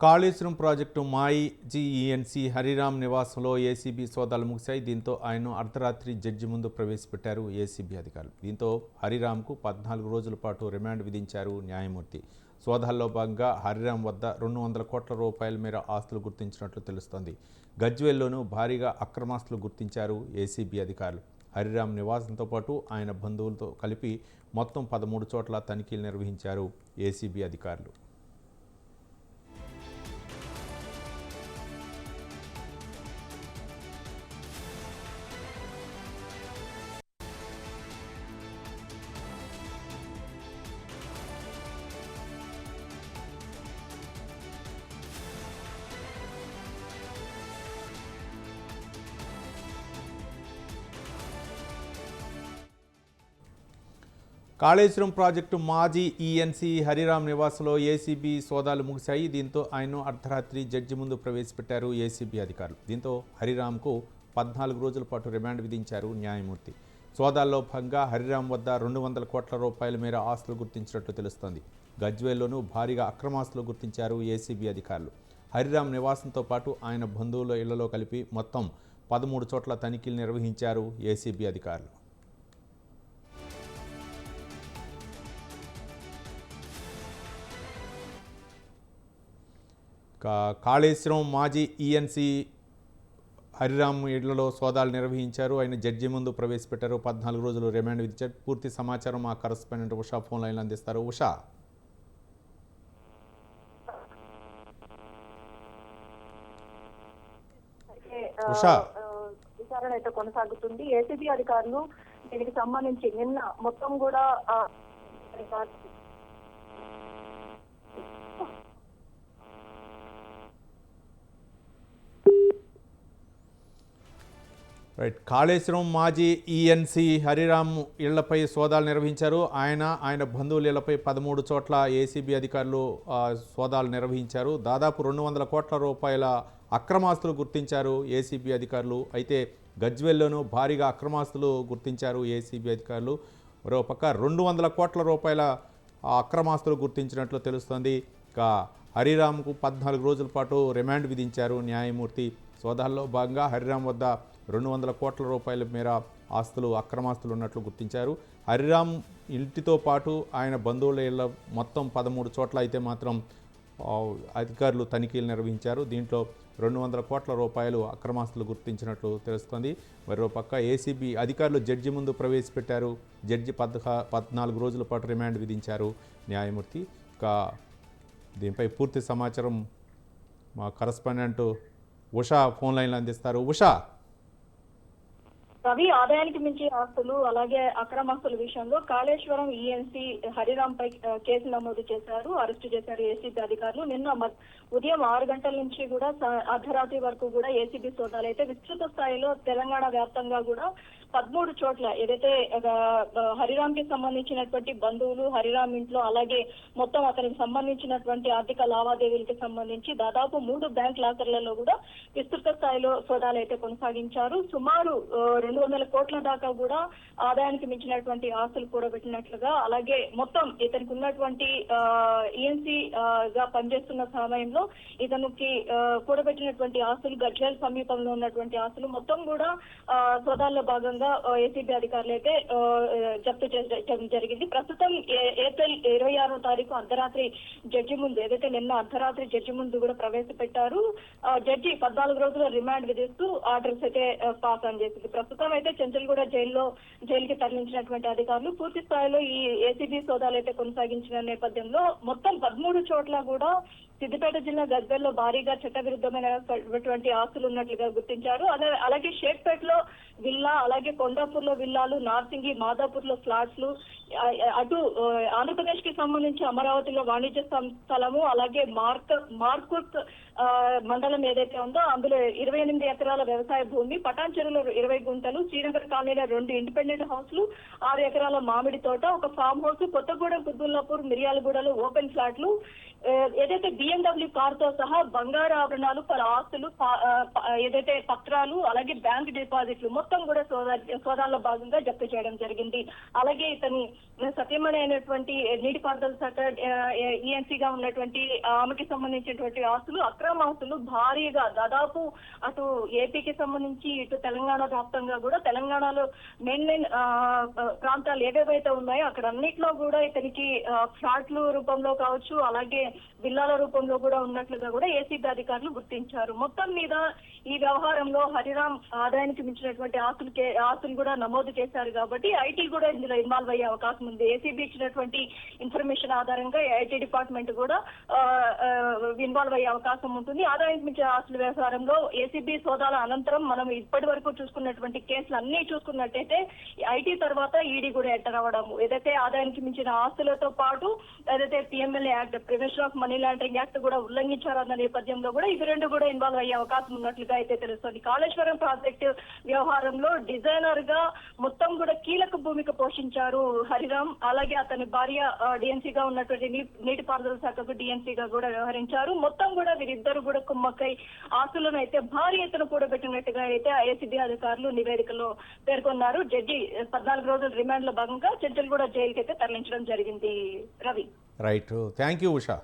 Kaleshwaram project మాయి జీఈఎన్సీ హరిరామ్ నివాసంలో ACB సోదాలు ముగిశాయి. దీంతో ఆయన అర్ధరాత్రి జడ్జి ముందు ప్రవేశపెట్టారు ఏసీబీ అధికారులు. దీంతో హరిరామ్కు పద్నాలుగు రోజుల పాటు రిమాండ్ విధించారు న్యాయమూర్తి. సోదాల్లో భాగంగా హరిరామ్ వద్ద రెండు వందల కోట్ల రూపాయల మేర ఆస్తులు గుర్తించినట్లు తెలుస్తోంది. గజ్వేల్లోనూ భారీగా అక్రమాస్తులు గుర్తించారు ఏసీబీ అధికారులు. హరిరామ్ నివాసంతో పాటు ఆయన బంధువులతో కలిపి మొత్తం పదమూడు చోట్ల తనిఖీలు నిర్వహించారు ఏసీబీ అధికారులు. కాళేశ్వరం ప్రాజెక్టు మాజీ ఈఎన్సీ హరిరామ్ నివాసంలో ఏసీబీ సోదాలు ముగిశాయి. దీంతో ఆయన్ను అర్ధరాత్రి జడ్జి ముందు ప్రవేశపెట్టారు ఏసీబీ అధికారులు. దీంతో హరిరామ్కు పద్నాలుగు రోజుల పాటు రిమాండ్ విధించారు న్యాయమూర్తి. సోదాల్లో భాగంగా హరిరామ్ వద్ద రెండు వందల కోట్ల రూపాయల మేర ఆస్తులు గుర్తించినట్లు తెలుస్తోంది. గజ్వేల్లోనూ భారీగా అక్రమాస్తులు గుర్తించారు ఏసీబీ అధికారులు. హరిరామ్ నివాసంతో పాటు ఆయన బంధువుల ఇళ్ళలో కలిపి మొత్తం పదమూడు చోట్ల తనిఖీలు నిర్వహించారు ఏసీబీ అధికారులు. కాళేశ్వరం మాజీ ఈఎన్సీ హరిరామ్ ఇళ్ళలో సోదాలు నిర్వహించారు. ఆయన జడ్జి ముందు ప్రవేశపెట్టారు. పద్నాలుగు రోజులు రిమాండ్ విధించారు. పూర్తి సమాచారం మా కరస్పాండెంట్ ఉషా ఫోన్ లైన్లో అందిస్తారు. ఉషా. ఉషా. విచారణ అయితే కొనసాగుతుంది. ఏసీబీ అధికారులు దీనికి సంబంధించి నిన్న మొత్తం కూడా అధికారులు రైట్. కాళేశ్వరం మాజీ ఈఎన్సీ హరిరామ్ ఇళ్ళపై సోదాలు నిర్వహించారు. ఆయన ఆయన బంధువుల ఇళ్ళపై పదమూడు చోట్ల ఏసీబీ అధికారులు సోదాలు నిర్వహించారు. దాదాపు రెండు వందల కోట్ల రూపాయల అక్రమాస్తులు గుర్తించారు ఏసీబీ అధికారులు. అయితే గజ్వెల్లోనూ భారీగా అక్రమాస్తులు గుర్తించారు ఏసీబీ అధికారులు. మరోపక్క రెండు వందల కోట్ల రూపాయల అక్రమాస్తులు గుర్తించినట్లు తెలుస్తోంది. ఇక హరిరామ్కు పద్నాలుగు రోజుల పాటు రిమాండ్ విధించారు న్యాయమూర్తి సోదాల్లో భాగంగా హరిరామ్ వద్ద రెండు వందల కోట్ల రూపాయల మేర ఆస్తులు అక్రమాస్తులు ఉన్నట్లు గుర్తించారు. హరిరామ్ ఇంటితో పాటు ఆయన బంధువుల ఇళ్ళ మొత్తం పదమూడు చోట్ల అయితే మాత్రం అధికారులు తనిఖీలు నిర్వహించారు. దీంట్లో రెండు వందల కోట్ల రూపాయలు అక్రమాస్తులు గుర్తించినట్లు తెలుస్తోంది. మరో పక్క ఏసీబీ అధికారులు జడ్జి ముందు ప్రవేశపెట్టారు. జడ్జి పద్హ పద్నాలుగు రోజుల పాటు రిమాండ్ విధించారు న్యాయమూర్తి. ఇక దీనిపై పూర్తి సమాచారం మా కరస్పాండెంట్ ఉషా ఫోన్ లైన్లో అందిస్తారు. ఉషా. రవి ఆదాయానికి మించి ఆస్తులు అలాగే అక్రమాస్తుల విషయంలో కాళేశ్వరం ఈఎన్సీ హరిరామ్ పై కేసు నమోదు చేశారు. అరెస్టు చేశారు ఏసీబీ అధికారులు. నిన్న ఉదయం ఆరు గంటల నుంచి కూడా అర్ధరాత్రి వరకు కూడా ఏసీబీ సోదాలు అయితే విస్తృత స్థాయిలో తెలంగాణ వ్యాప్తంగా కూడా పదమూడు చోట్ల ఏదైతే హరిరామ్కి సంబంధించినటువంటి బంధువులు హరిరామ్ ఇంట్లో అలాగే మొత్తం అతనికి సంబంధించినటువంటి ఆర్థిక లావాదేవీలకి సంబంధించి దాదాపు మూడు బ్యాంక్ లాకర్లలో కూడా విస్తృత స్థాయిలో సోదాలు అయితే కొనసాగించారు. సుమారు రెండు వందల కోట్ల దాకా కూడా ఆదాయానికి మించినటువంటి ఆస్తులు కూడబెట్టినట్లుగా అలాగే మొత్తం ఇతనికి ఉన్నటువంటి ఈఎన్సీ గా పనిచేస్తున్న సమయంలో ఇతనికి కూడబెట్టినటువంటి ఆస్తులు గజ్వేల్ సమీపంలో ఉన్నటువంటి ఆస్తులు మొత్తం కూడా సోదాల్లో భాగంగా ఏసీబీ అధికారులు అయితే జప్తు చేయడం జరిగింది. ప్రస్తుతం ఏప్రిల్ ఇరవై ఆరో తారీఖు అర్ధరాత్రి జడ్జి ముందు ఏదైతే నిన్న అర్ధరాత్రి జడ్జి ముందు కూడా ప్రవేశపెట్టారు ఆ, జడ్జి పద్నాలుగు రోజుల రిమాండ్ విధిస్తూ ఆర్డర్స్ అయితే పాస్ ఆన్ చేసింది. ప్రస్తుతం అయితే చెంచల్గూడ జైల్లో జైలుకి తరలించినటువంటి అధికారులు పూర్తి స్థాయిలో ఈ ఏసీబీ సోదాలు అయితే కొనసాగించిన నేపథ్యంలో మొత్తం పదమూడు చోట్ల కూడా సిద్దిపేట జిల్లా గజ్వేల్లో భారీగా చట్టవిరుద్ధమైనటువంటి ఆస్తులు ఉన్నట్లుగా గుర్తించారు అలాగే షేక్పేటలో విల్లా అలాగే కొండాపూర్లో విల్లాలు నార్సింగి మాదాపూర్లో ఫ్లాట్స్లు అటు ఆంధ్రప్రదేశ్కి సంబంధించి అమరావతిలో వాణిజ్య స్థలము అలాగే మార్క్ మార్కుత్ మండలం ఏదైతే ఉందో అందులో ఇరవై ఎనిమిది ఎకరాల వ్యవసాయ భూమి పటాన్ చెరువులో ఇరవై గుంటలు శ్రీనగర్ కాలనీలో రెండు ఇండిపెండెంట్ హౌస్లు ఆరు ఎకరాల మామిడి తోట ఒక ఫామ్ హౌస్ కొత్తగూడెం కుద్దుల్లాపూర్ మిర్యాలగూడలో ఓపెన్ ఫ్లాట్లు ఏదైతే బిఎండబ్ల్యూ కార్తో సహా బంగారు ఆభరణాలు పలు ఆస్తులు ఏదైతే పత్రాలు అలాగే బ్యాంక్ డిపాజిట్లు మొత్తం కూడా సోదా సోదాల్లో భాగంగా జప్తు చేయడం జరిగింది. అలాగే ఇతని సత్యమణి అయినటువంటి నీటిపారుదల శాఖ ఈఎన్సీగా ఉన్నటువంటి ఆమెకి సంబంధించినటువంటి ఆస్తులు అక్రమ ఆస్తులు భారీగా దాదాపు అటు ఏపీకి సంబంధించి ఇటు తెలంగాణ వ్యాప్తంగా కూడా తెలంగాణలో మెయిన్ మెయిన్ ప్రాంతాలు ఏవేవైతే ఉన్నాయో అక్కడ అన్నిట్లో కూడా ఇతనికి ఫ్లాట్లు రూపంలో కావచ్చు అలాగే విల్లాల రూపంలో కూడా ఉన్నట్లుగా కూడా ఏసీబీ అధికారులు గుర్తించారు. మొత్తం మీద ఈ వ్యవహారంలో హరిరామ్ ఆదాయానికి మించినటువంటి ఆస్తులు కే- ఆస్తులు కూడా నమోదు చేశారు కాబట్టి ఐటీ కూడా ఇందులో ఇన్వాల్వ్ అయ్యే అవకాశం ఉంది. ఏసీబీ ఇచ్చినటువంటి ఇన్ఫర్మేషన్ ఆధారంగా ఐటీ డిపార్ట్మెంట్ కూడా ఇన్వాల్వ్ అయ్యే అవకాశం ఉంటుంది. ఆదాయానికి మించిన ఆస్తుల వ్యవహారంలో ఏసీబీ సోదాల అనంతరం మనం ఇప్పటి వరకు చూసుకున్నటువంటి కేసులు అన్ని చూసుకున్నట్టయితే ఐటీ తర్వాత ఈడీ కూడా ఎంటర్ అవ్వడం ఏదైతే ఆదాయానికి మించిన ఆస్తులతో పాటు ఏదైతే PMLA act prevention of money laundering act కూడా ఉల్లంఘించారన్న నేపథ్యంలో కూడా ఇవి రెండు కూడా ఇన్వాల్వ్ అయ్యే అవకాశం ఉన్నట్లుగా అయితే తెలుస్తుంది. కాళేశ్వరం ప్రాజెక్టు వ్యవహారంలో డిజైనర్గా మొత్తం కూడా కీలక భూమిక పోషించారు హరిరామ్. అలాగే అతని భార్య డిఎన్సీ గా ఉన్నటువంటి నీటిపారుదల శాఖకు డిఎన్సీ గా కూడా వ్యవహరించారు. మొత్తం కూడా వీరిద్దరు కూడా కుమ్మక్కై ఆస్తులను అయితే భారీ ఎత్తున కూడబెట్టినట్టుగా అయితే ఏసీబీ అధికారులు నివేదికలో పేర్కొన్నారు. జడ్జి పద్నాలుగు రోజుల రిమాండ్లో భాగంగా జడ్జిలు కూడా జైలుకి అయితే తరలించడం జరిగింది. Ravi. Right. Thank you Usha.